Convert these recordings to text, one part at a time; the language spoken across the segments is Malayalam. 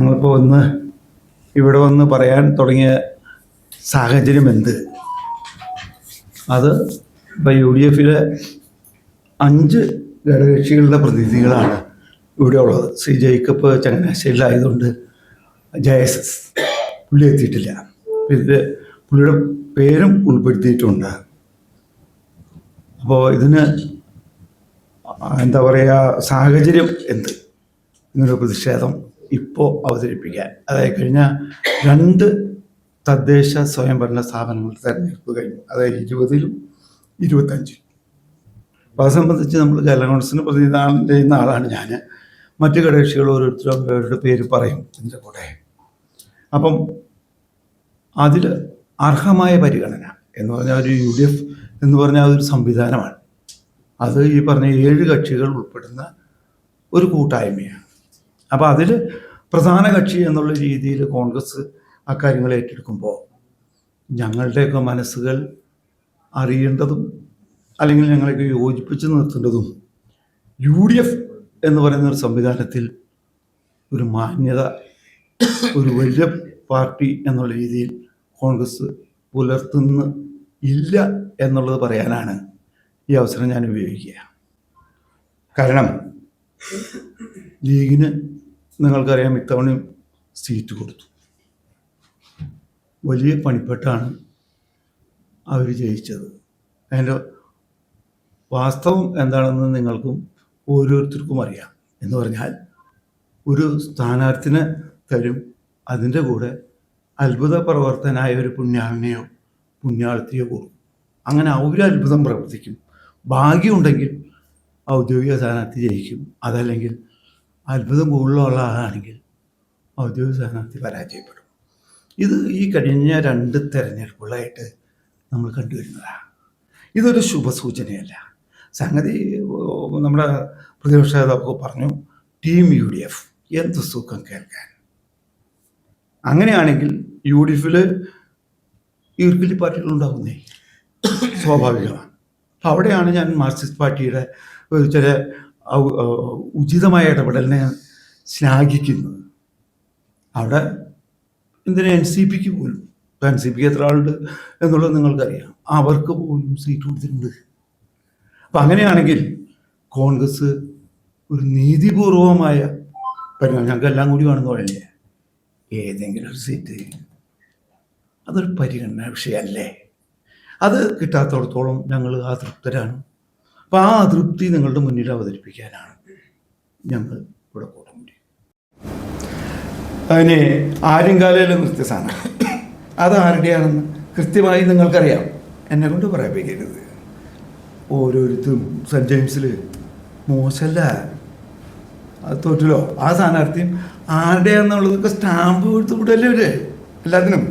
ഞങ്ങളിപ്പോൾ ഒന്ന് ഇവിടെ വന്ന് പറയാൻ തുടങ്ങിയ സാഹചര്യം എന്ത്? അത് ഇപ്പം യു ഡി എഫിലെ അഞ്ച് ഘടകകക്ഷികളുടെ പ്രതിനിധികളാണ് ഇവിടെ ഉള്ളത്. ശ്രീ ജേക്കബ് ചങ്ങനാശ്ശേരിയിലായതുകൊണ്ട് ജയസസ് പുള്ളി എത്തിയിട്ടില്ല. ഇത് പുള്ളിയുടെ പേരും ഉൾപ്പെടുത്തിയിട്ടുണ്ട്. അപ്പോൾ ഇതിന് എന്താ പറയുക സാഹചര്യം എന്ത്? ഇങ്ങനൊരു പ്രതിഷേധം ഇപ്പോൾ അവതരിപ്പിക്കാൻ. അതായത് കഴിഞ്ഞ രണ്ട് തദ്ദേശ സ്വയംഭരണ സ്ഥാപനങ്ങളുടെ തെരഞ്ഞെടുപ്പ് കഴിഞ്ഞു. അതായത് ഇരുപതിലും ഇരുപത്തഞ്ചിലും അപ്പോൾ അത് സംബന്ധിച്ച് നമ്മൾ കോൺഗ്രസിന് പ്രതിനിധാനം ചെയ്യുന്ന ആളാണ് ഞാൻ മറ്റു കടകക്ഷികൾ ഓരോരുത്തരും അവരുടെ പേര് പറയും ഇതിന്റെ കൂടെ. അപ്പം അതിൽ അർഹമായ പരിഗണന എന്ന് പറഞ്ഞാൽ ഒരു യു ഡി എഫ് എന്ന് പറഞ്ഞാൽ അതൊരു സംവിധാനമാണ്. അത് ഈ പറഞ്ഞ ഏഴ് കക്ഷികൾ ഉൾപ്പെടുന്ന ഒരു കൂട്ടായ്മയാണ്. അപ്പോൾ അതിൽ പ്രധാന കക്ഷി എന്നുള്ള രീതിയിൽ കോൺഗ്രസ് അക്കാര്യങ്ങൾ ഏറ്റെടുക്കുമ്പോൾ ഞങ്ങളുടെയൊക്കെ മനസ്സുകൾ അറിയേണ്ടതും അല്ലെങ്കിൽ ഞങ്ങളെയൊക്കെ യോജിപ്പിച്ച് നിർത്തേണ്ടതും യു ഡി എഫ് എന്ന് പറയുന്ന ഒരു സംവിധാനത്തിൽ ഒരു മാന്യത ഒരു വലിയ പാർട്ടി എന്നുള്ള രീതിയിൽ കോൺഗ്രസ് പുലർത്തുന്ന ഇല്ല എന്നുള്ളത് പറയാനാണ് ഈ അവസരം ഞാൻ ഉപയോഗിക്കുക. കാരണം ലീഗിന് നിങ്ങൾക്കറിയാം ഇത്തവണയും സീറ്റ് കൊടുത്തു. വലിയ പണിപ്പെട്ടാണ് അവർ ജയിച്ചത്. അതിന്റെ വാസ്തവം എന്താണെന്ന് നിങ്ങൾക്കും ഓരോരുത്തർക്കും അറിയാം എന്ന് പറഞ്ഞാൽ ഒരു സ്ഥാനാർത്ഥിനെ തരും അതിന്റെ കൂടെ അത്ഭുത പ്രവർത്തനായ ഒരു പുണ്യാവിനെയോ പുണ്യാളത്തിയോ കൊടുക്കും. അങ്ങനെ ഒരു അത്ഭുതം പ്രവർത്തിക്കും. ഭാഗ്യമുണ്ടെങ്കിൽ ഔദ്യോഗിക സ്ഥാനാർത്ഥി ജയിക്കും. അതല്ലെങ്കിൽ അത്ഭുതം കൂടുതലുള്ള ആളാണെങ്കിൽ ഔദ്യോഗിക സ്ഥാനാർത്ഥി പരാജയപ്പെടും. ഇത് ഈ കഴിഞ്ഞ രണ്ട് തെരഞ്ഞെടുപ്പുകളായിട്ട് നമ്മൾ കണ്ടുവരുന്നതാണ് ഇതൊരു ശുഭസൂചനയല്ല. സംഗതി നമ്മുടെ പ്രതിപക്ഷ നേതാവ് പറഞ്ഞു ടീം യു ഡി എഫ് എന്ത് സുഖം കേൾക്കാൻ? അങ്ങനെയാണെങ്കിൽ യു ഡി എഫിൽ ഈർക്കിലി പാർട്ടികളുണ്ടാകുന്നേ സ്വാഭാവികമാണ്. അപ്പം അവിടെയാണ് ഞാൻ മാർക്സിസ്റ്റ് പാർട്ടിയുടെ ചില ഉചിതമായ ഇടപെടലിനെ ശ്ലാഘിക്കുന്നത് അവിടെ എന്തിനാ എൻ സി പിക്ക് പോലും? എൻ സി പിക്ക് എത്ര ആളുണ്ട് എന്നുള്ളത് നിങ്ങൾക്കറിയാം. അവർക്ക് പോലും സീറ്റ് കൊടുത്തിട്ടുണ്ട്. അപ്പം അങ്ങനെയാണെങ്കിൽ കോൺഗ്രസ് ഒരു നീതിപൂർവമായ പരിഗണന ഞങ്ങൾക്ക് എല്ലാം കൂടി വേണമെന്ന് പറയില്ലേ ഏതെങ്കിലും ഒരു സീറ്റ്. അതൊരു പരിഗണന വിഷയമല്ലേ? അത് കിട്ടാത്തടത്തോളം ഞങ്ങൾ അതൃപ്തരാണ്. അപ്പം ആ അതൃപ്തി നിങ്ങളുടെ മുന്നിൽ അവതരിപ്പിക്കാനാണ് ഞങ്ങൾ ഇവിടെ കൂട്ടുകൂടി അതിന് ആര്യങ്കാലയിലെ നൃത്യസാധനം. അത് ആരുടെയാണെന്ന് കൃത്യമായി നിങ്ങൾക്കറിയാം. എന്നെ കൊണ്ട് പറയിപ്പിക്കരുത്. ഓരോരുത്തരും സെന്റ് ജെയിംസിൽ മോശമല്ല അത് തോറ്റല്ലോ ആ സ്ഥാനാർത്ഥിയും ആരുടെയാണെന്നുള്ളതൊക്കെ സ്റ്റാമ്പ് കൊടുത്ത് കൂടല്ലേ ഇവർ? എല്ലാത്തിനും.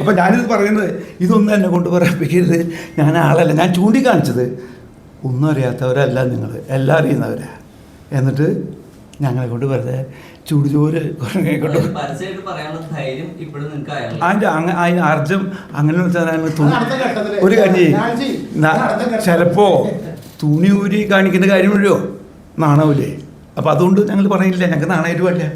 അപ്പം ഞാനിത് പറയുന്നത് ഇതൊന്നും എന്നെ കൊണ്ട് പറയിപ്പിക്കരുത്. ഞാൻ ആളല്ല. ഞാൻ ചൂണ്ടിക്കാണിച്ചത് ഒന്നും അറിയാത്തവരല്ല നിങ്ങൾ. എല്ലാം അറിയുന്നവരാ. എന്നിട്ട് ഞങ്ങളെ കൊണ്ട് വെറുതെ ചൂടുചോര് കൊണ്ട് അതിന്റെ അങ്ങ അതിന് അർജം അങ്ങനെ ഒരു കഞ്ഞി. ചിലപ്പോ തുണി ഊരി കാണിക്കേണ്ട കാര്യം വരുമോ നാണമില്ലേ അപ്പം അതുകൊണ്ട് ഞങ്ങൾ പറയില്ല. ഞങ്ങൾക്ക് നാണയരുമല്ല